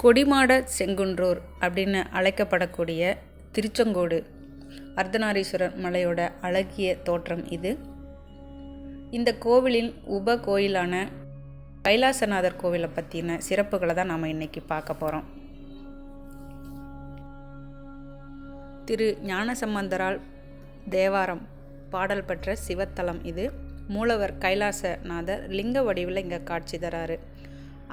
கொடிமாட செங்குன்றூர் அப்படின்னு அழைக்கப்படக்கூடிய திருச்செங்கோடு அர்த்தநாரீஸ்வரர் மலையோட அழகிய தோற்றம் இது. இந்த கோவிலின் உப கோயிலான கைலாசநாதர் கோவிலை பற்றின சிறப்புகளை தான் நாம் இன்றைக்கி பார்க்க போகிறோம் திரு ஞானசம்பந்தரால் தேவாரம் பாடல் பெற்ற சிவத்தலம் இது. மூலவர் கைலாசநாதர் லிங்க வடிவில் இங்கே காட்சி தராரு.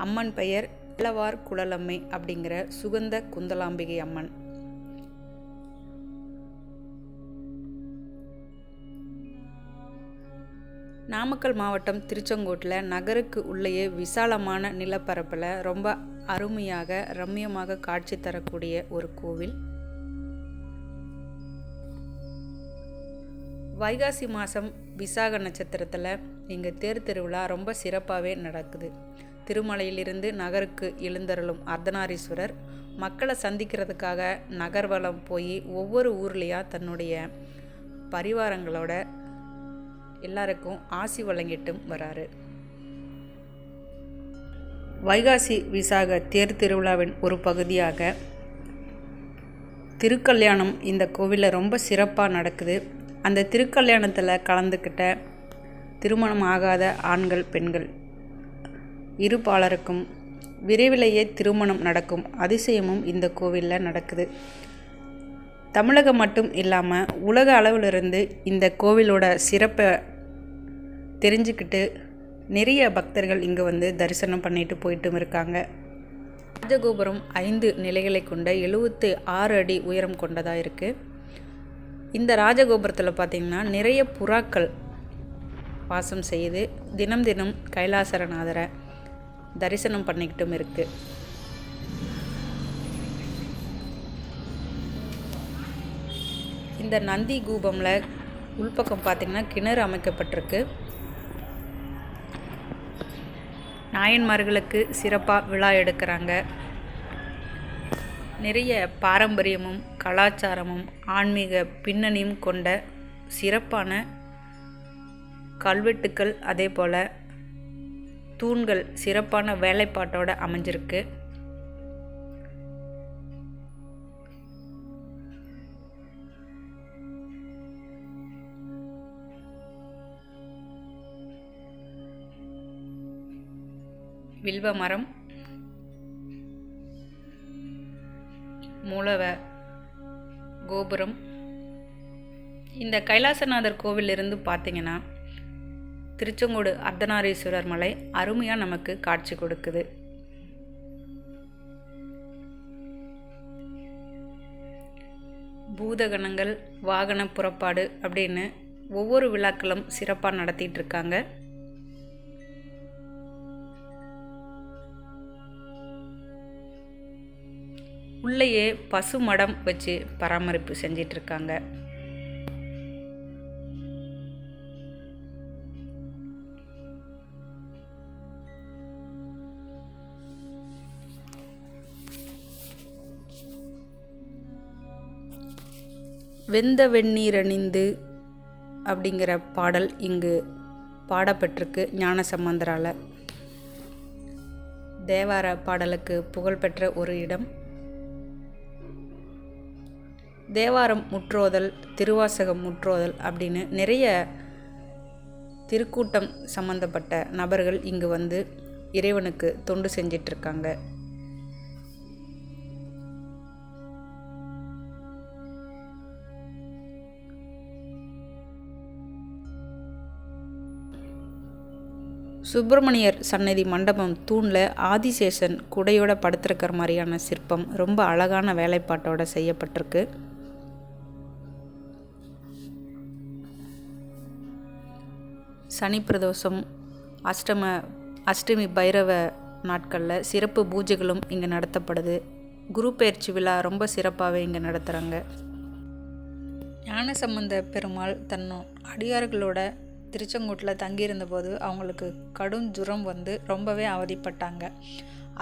அம்மன் பெயர் இளவார் குழலம்மை அப்படிங்கிற சுகந்த குந்தலாம்பிகை அம்மன். நாமக்கல் மாவட்டம் திருச்செங்கோட்டில் நகருக்கு உள்ளேயே விசாலமான நிலப்பரப்பில் ரொம்ப அருமையாக ரம்மியமாக காட்சி தரக்கூடிய ஒரு கோவில். வைகாசி மாதம் விசாக நட்சத்திரத்தில் இங்கே தேர் திருவிழா ரொம்ப சிறப்பாகவே நடக்குது. திருமலையிலிருந்து நகருக்கு எழுந்தருளும் அர்த்தநாரீஸ்வரர் மக்களை சந்திக்கிறதுக்காக நகர்வலம் போய் ஒவ்வொரு ஊர்லேயாக தன்னுடைய பரிவாரங்களோட எல்லாருக்கும் ஆசி வழங்கிட்டும் வராரு. வைகாசி விசாக தேர் திருவிழாவின் ஒரு பகுதியாக திருக்கல்யாணம் இந்த கோவிலில் ரொம்ப சிறப்பாக நடக்குது. அந்த திருக்கல்யாணத்தில் கலந்துக்கிட்ட திருமணம் ஆகாத ஆண்கள் பெண்கள் இருபாலருக்கும் விரைவிலேயே திருமணம் நடக்கும் அதிசயமும் இந்த கோவிலில் நடக்குது. தமிழகம் மட்டும் இல்லாமல் உலக அளவிலிருந்து இந்த கோவிலோட சிறப்பை தெரிஞ்சுக்கிட்டு நிறைய பக்தர்கள் இங்கே வந்து தரிசனம் பண்ணிட்டு போயிட்டும் இருக்காங்க. ராஜகோபுரம் ஐந்து நிலைகளை கொண்ட எழுபத்து ஆறு அடி உயரம் கொண்டதாக இருக்குது இந்த ராஜகோபுரத்தில் பார்த்திங்கன்னா நிறைய புறாக்கள் வாசம் செய்து தினம் தினம் கைலாசரநாதரை தரிசனம் பண்ணிக்கிட்டும் இருக்குது இந்த நந்தி கூபமில் உள்பக்கம் பார்த்திங்கன்னா கிணறு அமைக்கப்பட்டிருக்கு. நாயன்மார்களுக்கு சிறப்பாக விழா எடுக்கிறாங்க. நிறைய பாரம்பரியமும் கலாச்சாரமும் ஆன்மீக பின்னணியும் கொண்ட சிறப்பான கல்வெட்டுக்கள் அதே போல் தூண்கள் சிறப்பான வேலைப்பாட்டோடு அமைஞ்சிருக்கு. வில்வ மரம் மூலவ கோபுரம். இந்த கைலாசநாதர் கோவிலிருந்து பார்த்தீங்கன்னா திருச்செங்கோடு அர்த்தநாரீஸ்வரர் மலை அருமையாக நமக்கு காட்சி கொடுக்குது. பூதகணங்கள் வாகன புறப்பாடு அப்படின்னு ஒவ்வொரு விழாக்களும் சிறப்பாக நடத்திட்டு இருக்காங்க. உள்ளேயே பசு மடம் வச்சு பராமரிப்பு செஞ்சிட்ருக்காங்க வெந்த வெந்நீர் அணிந்து அப்படிங்கிற பாடல் இங்கு பாடப்பட்டிருக்கு ஞானசம்பந்தரால். தேவார பாடலுக்கு புகழ்பெற்ற ஒரு இடம். தேவாரம் முற்றோதல் திருவாசகம் முற்றோதல் அப்படின்னு நிறைய திருக்கூட்டம் சம்பந்தப்பட்ட நபர்கள் இங்கு வந்து இறைவனுக்கு தொண்டு செஞ்சிட்ருக்காங்க. சுப்பிரமணியர் சன்னதி மண்டபம் தூணில் ஆதிசேஷன் குடையோட படுத்திருக்கிற மாதிரியான சிற்பம் ரொம்ப அழகான வேலைப்பாட்டோட செய்யப்பட்டிருக்கு. சனி பிரதோஷம் அஷ்டம அஷ்டமி பைரவ நாட்களில் சிறப்பு பூஜைகளும் இங்கே நடத்தப்படுது. குரு பயிற்சி விழா ரொம்ப சிறப்பாகவே இங்கே நடத்துகிறாங்க ஞானசம்பந்த பெருமாள் தன்னோ அடியார்களோட திருச்செங்கோட்டில் தங்கியிருந்தபோது அவங்களுக்கு கடும் ஜுரம் வந்து ரொம்பவே அவதிப்பட்டாங்க.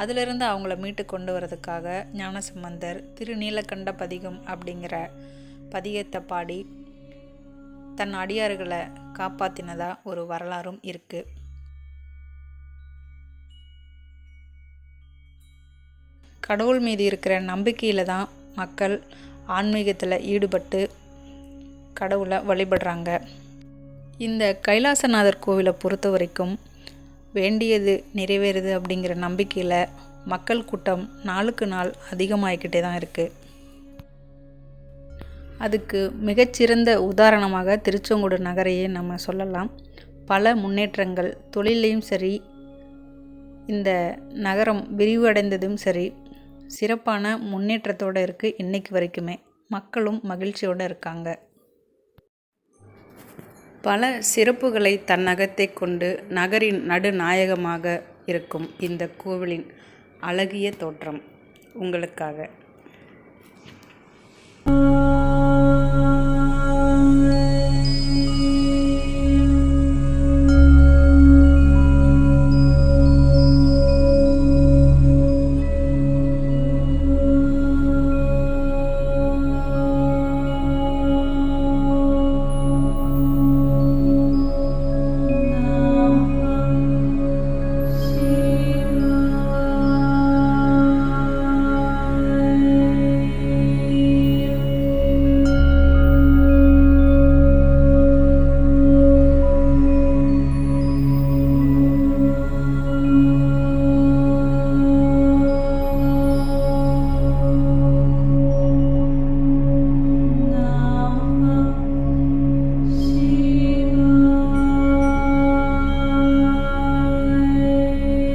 அதிலிருந்து அவங்கள மீட்டு கொண்டு வரதுக்காக ஞானசம்பந்தர் திருநீலகண்ட பதிகம் அப்படிங்கிற பதிகத்தை பாடி தன் அடியார்களை காப்பாற்றினதா ஒரு வரலாறும் இருக்குது கடவுள் மீது இருக்கிற நம்பிக்கையில் தான் மக்கள் ஆன்மீகத்தில் ஈடுபட்டு கடவுளை வழிபடுறாங்க. இந்த கைலாசநாதர் கோவிலை பொறுத்த வரைக்கும் வேண்டியது நிறைவேறுது அப்படிங்கிற நம்பிக்கையில் மக்கள் கூட்டம் நாளுக்கு நாள் அதிகமாகிக்கிட்டே தான் இருக்குது அதுக்கு மிகச்சிறந்த உதாரணமாக திருச்செங்கோடு நகரையே நம்ம சொல்லலாம். பல முன்னேற்றங்கள் தொழிலையும் சரி இந்த நகரம் விரிவடைந்ததும் சரி சிறப்பான முன்னேற்றத்தோடு இருக்குது இன்றைக்கு வரைக்குமே. மக்களும் மகிழ்ச்சியோடு இருக்காங்க. பல சிறப்புகளை தன்னகத்தை கொண்டு நகரின் நடுநாயகமாக இருக்கும் இந்த கோவிலின் அழகிய தோற்றம் உங்களுக்காக.